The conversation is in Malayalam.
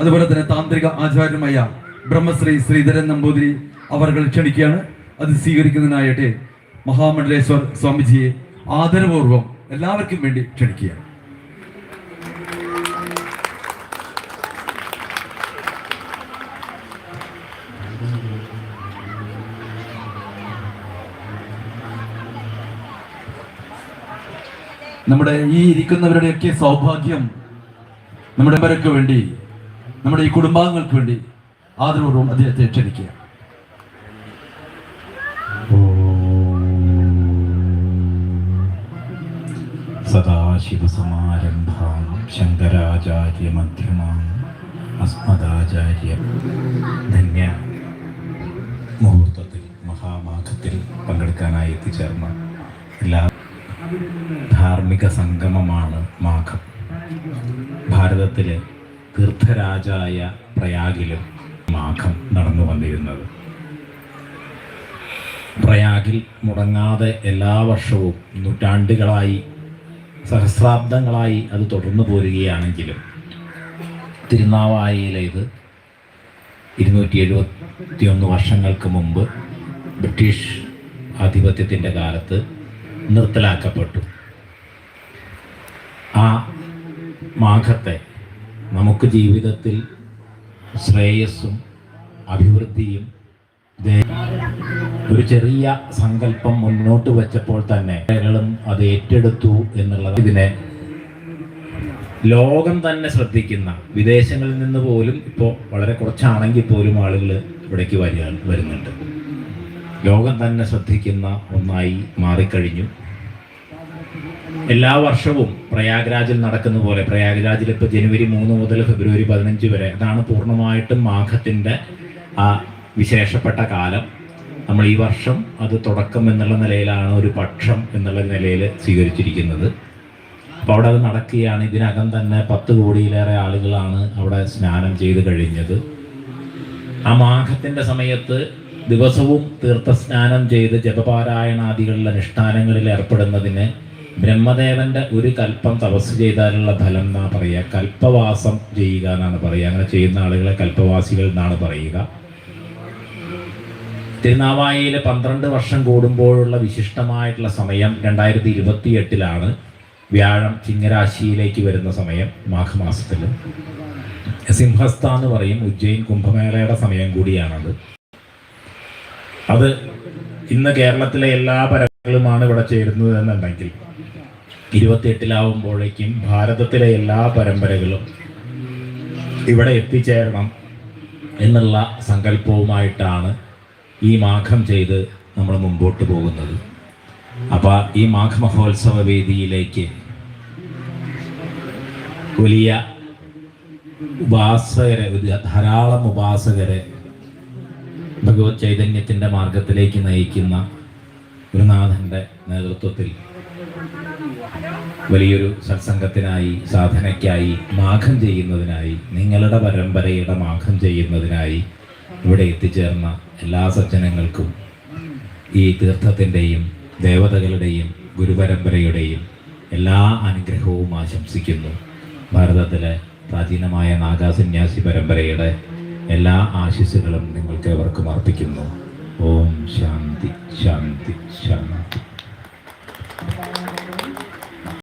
അതുപോലെ തന്നെ താന്ത്രിക ആചാര്യമായ ബ്രഹ്മശ്രീ ശ്രീധരൻ നമ്പൂതിരി അവർ ക്ഷണിക്കുകയാണ്. അത് സ്വീകരിക്കുന്നതിനായിട്ട് മഹാമണ്ഡലേശ്വർ സ്വാമിജിയെ ആദരപൂർവം എല്ലാവർക്കും വേണ്ടി ക്ഷണിക്കുകയാണ്. നമ്മുടെ ഈ ഇരിക്കുന്നവരുടെയൊക്കെ സൗഭാഗ്യം നമ്മുടെ വരക്ക് വേണ്ടി നമ്മുടെ ഈ കുടുംബാംഗങ്ങൾക്ക് വേണ്ടി ആദരപൂർവം അദ്ദേഹത്തെ ക്ഷണിക്കുക. സദാശിവസമാരംഭാം ശങ്കരാചാര്യമധ്യമാം അസ്മദാചാര്യ ധന്യ മുഹൂർത്തത്തിൽ മഹാമാഘത്തിൽ പങ്കെടുക്കാനായി എത്തിച്ചേർന്ന എല്ലാ ധാർമ്മിക സംഗമമാണ് മാഘം. ഭാരതത്തിലെ തീർത്ഥരാജായ പ്രയാഗിലും മാഘം നടന്നു വന്നിരുന്നത്. പ്രയാഗിൽ മുടങ്ങാതെ എല്ലാ വർഷവും നൂറ്റാണ്ടുകളായി സഹസ്രാബ്ദങ്ങളായി അത് തുടർന്നു പോരുകയാണെങ്കിലും തിരുനാവായയിലേത് ഇരുന്നൂറ്റി എഴുപത്തി ഒന്ന് വർഷങ്ങൾക്ക് മുമ്പ് ബ്രിട്ടീഷ് ആധിപത്യത്തിന്റെ കാലത്ത് നിർത്തലാക്കപ്പെട്ടു. ആ മാഘത്തെ നമുക്ക് ജീവിതത്തിൽ ശ്രേയസ്സും അഭിവൃദ്ധിയും ഒരു ചെറിയ സങ്കല്പം മുന്നോട്ട് വെച്ചപ്പോൾ തന്നെ കേരളം അത് ഏറ്റെടുത്തു എന്നുള്ളത് ഇതിനെ ലോകം തന്നെ ശ്രദ്ധിക്കുന്ന വിദേശങ്ങളിൽ നിന്ന് പോലും ഇപ്പോൾ വളരെ കുറച്ചാണെങ്കിൽ പോലും ആളുകൾ ഇവിടേക്ക് വരിക വരുന്നുണ്ട്. ലോകം തന്നെ ശ്രദ്ധിക്കുന്ന ഒന്നായി മാറിക്കഴിഞ്ഞു. എല്ലാ വർഷവും പ്രയാഗ്രാജിൽ നടക്കുന്ന പോലെ പ്രയാഗ്രാജിൽ ഇപ്പോൾ ജനുവരി മൂന്ന് മുതൽ ഫെബ്രുവരി പതിനഞ്ച് വരെ അതാണ് പൂർണമായിട്ടും മാഘത്തിന്റെ ആ വിശേഷപ്പെട്ട കാലം. നമ്മൾ ഈ വർഷം അത് തുടക്കം എന്നുള്ള നിലയിലാണ് ഒരു പക്ഷം എന്നുള്ള നിലയിൽ സ്വീകരിച്ചിരിക്കുന്നത്. അപ്പോൾ അവിടെ അത് നടക്കുകയാണ്. ഇതിനകം തന്നെ പത്ത് കോടിയിലേറെ ആളുകളാണ് അവിടെ സ്നാനം ചെയ്ത് കഴിഞ്ഞത്. ആ മാഘത്തിന്റെ സമയത്ത് ദിവസവും തീർത്ഥസ്നാനം ചെയ്ത് ജപപാരായണാദികളിലെ അനുഷ്ഠാനങ്ങളിൽ ഏർപ്പെടുന്നതിന് ബ്രഹ്മദേവന്റെ ഒരു കൽപ്പം തപസ് ചെയ്താലുള്ള ഫലം എന്നാ പറയുക. കൽപ്പവാസം ചെയ്യുക എന്നാണ് പറയുക. അങ്ങനെ ചെയ്യുന്ന ആളുകളെ കൽപ്പവാസികൾ എന്നാണ് പറയുക. തിരുനാവായയിൽ പന്ത്രണ്ട് വർഷം കൂടുമ്പോഴുള്ള വിശിഷ്ടമായിട്ടുള്ള സമയം രണ്ടായിരത്തി ഇരുപത്തി എട്ടിലാണ് വ്യാഴം ചിങ്ങരാശിയിലേക്ക് വരുന്ന സമയം മാഘമാസത്തിൽ സിംഹസ്ഥ എന്ന് പറയും ഉജ്ജയിൻ കുംഭമേളയുടെ സമയം കൂടിയാണത്. അത് ഇന്ന് കേരളത്തിലെ എല്ലാ പരമ്പരകളുമാണ് ഇവിടെ ചേരുന്നത് എന്നുണ്ടെങ്കിൽ ഇരുപത്തിയെട്ടിലാവുമ്പോഴേക്കും ഭാരതത്തിലെ എല്ലാ പരമ്പരകളും ഇവിടെ എത്തിച്ചേരണം എന്നുള്ള സങ്കല്പവുമായിട്ടാണ് ഈ മാഘം ചെയ്ത് നമ്മൾ മുമ്പോട്ട് പോകുന്നത്. അപ്പോൾ ഈ മാഘമഹോത്സവ വേദിയിലേക്ക് വലിയ ഉപാസകരെ ധാരാളം ഉപാസകരെ ഭഗവത് ചൈതന്യത്തിന്റെ മാർഗത്തിലേക്ക് നയിക്കുന്ന ഗുരുനാഥന്റെ നേതൃത്വത്തിൽ വലിയൊരു സത്സംഗത്തിനായി സാധനയ്ക്കായി മാഘം ചെയ്യുന്നതിനായി നിങ്ങളുടെ പരമ്പരയുടെ മാഘം ചെയ്യുന്നതിനായി ഇവിടെ എത്തിച്ചേർന്ന എല്ലാ സജ്ജനങ്ങൾക്കും ഈ തീർത്ഥത്തിന്റെയും ദേവതകളുടെയും ഗുരുപരമ്പരയുടെയും എല്ലാ അനുഗ്രഹവും ആശംസിക്കുന്നു. ഭാരതത്തിലെ പ്രാചീനമായ നാഗാസന്യാസി പരമ്പരയുടെ എല്ലാ ആശിസ്സുകളും നിങ്ങൾക്ക് എവർക്കും അർപ്പിക്കുന്നു. ഓം ശാന്തി ശാന്തി.